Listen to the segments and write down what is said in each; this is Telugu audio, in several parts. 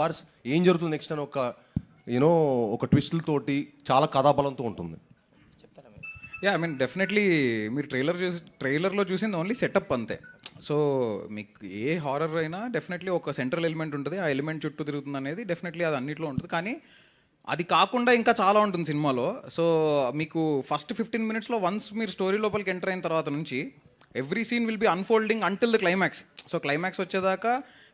అవర్స్ ఏం జరుగుతుంది నెక్స్ట్ అని ఒక యూనో ఒక ట్విస్టులతోటి చాలా కథాబలంతో ఉంటుంది. యా ఐ మీన్ డెఫినెట్లీ మీరు ట్రైలర్ చూసి ట్రైలర్లో చూసింది ఓన్లీ సెటప్ అంతే. సో మీకు ఏ హారర్ అయినా డెఫినెట్లీ ఒక సెంట్రల్ ఎలిమెంట్ ఉంటుంది ఆ ఎలిమెంట్ చుట్టూ తిరుగుతుంది అనేది డెఫినెట్లీ అది అన్నిట్లో ఉంటుంది. కానీ అది కాకుండా ఇంకా చాలా ఉంటుంది సినిమాలో. సో మీకు ఫస్ట్ ఫిఫ్టీన్ మినిట్స్లో వన్స్ మీరు స్టోరీ లోపలికి ఎంటర్ అయిన తర్వాత నుంచి every scene will be unfolding until the climax so climax వచ్చేదాకా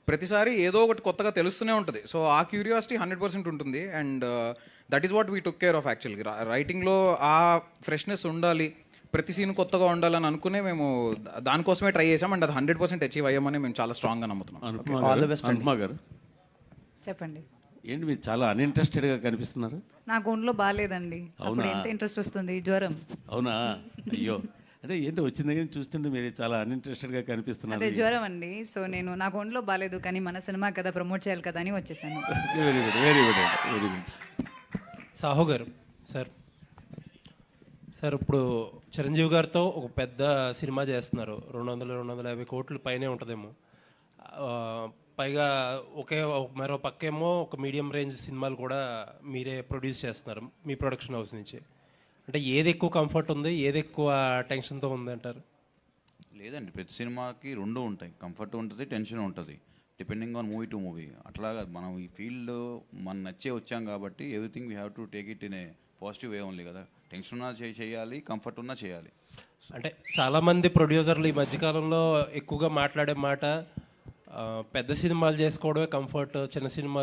ప్రతిసారి ఏదో ఒకటి కొత్తగా తెలుస్తూనే ఉంటుంది. సో ఆ క్యూరియాసిటీ హండ్రెడ్ పర్సెంట్ ఉంటుంది. And that is what we took care of యాక్చువల్గా రైటింగ్లో ఆ ఫ్రెష్నెస్ ఉండాలి ప్రతి సీన్ కొత్తగా ఉండాలని అనుకునే మేము దానికోసమే ట్రై చేసాం. అండ్ అది హండ్రెడ్ పర్సెంట్ అచీవ్ అయ్యామని మేము చాలా స్ట్రాంగ్గా నమ్ముతున్నాం. గారు చెప్పండి. ఏంటి మీరు చాలా అన్ఇంట్రెస్టెడ్గా కనిపిస్తున్నారు? నాకు ఒంట్లో బాగాలేదండి. అప్పుడు ఎంత ఇంట్రెస్ట్ వస్తుంది? జ్వరం. అవునా? అయ్యో. అదే ఏంటి వచ్చిన దగ్గర నుంచి చూస్తుంటే మీరు చాలా అన్ఇంట్రెస్టెడ్గా కనిపిస్తున్నారు అదే జ్వరం అండి. సో నేను నాకు ఒంట్లో బాగాలేదు కానీ మన సినిమా కదా ప్రమోట్ చేయాలి కదా అని వచ్చేసాను. Very good very good very good Sahu garu sir. Sir ఇప్పుడు చిరంజీవి గారితో ఒక పెద్ద సినిమా చేస్తున్నారు. రెండు వందల రెండు వందల యాభై కోట్ల పైనే ఉంటుందేమో. పైగా ఒకే ఒక- మరో పక్కేమో ఒక మీడియం రేంజ్ సినిమాలు కూడా మీరే ప్రొడ్యూస్ చేస్తున్నారు మీ ప్రొడక్షన్ హౌస్ నుంచి. అంటే ఏది ఎక్కువ కంఫర్ట్ ఉంది ఏది ఎక్కువ టెన్షన్తో ఉంది అంటారు? లేదండి ప్రతి సినిమాకి రెండు ఉంటాయి. కంఫర్ట్ ఉంటుంది టెన్షన్ ఉంటుంది. Depending on movie to movie అట్లాగా మనం ఈ ఫీల్డ్ మన నచ్చే వచ్చాం కాబట్టి everything we have to take it in a positive way only కదా. టెన్షన్ ఉన్నా చేయాలి కంఫర్ట్ ఉన్నా చేయాలి. అంటే చాలామంది ప్రొడ్యూసర్లు ఈ మధ్యకాలంలో ఎక్కువగా మాట్లాడే మాట పెద్ద సినిమాలు చేసుకోవడమే కంఫర్ట్ చిన్న సినిమా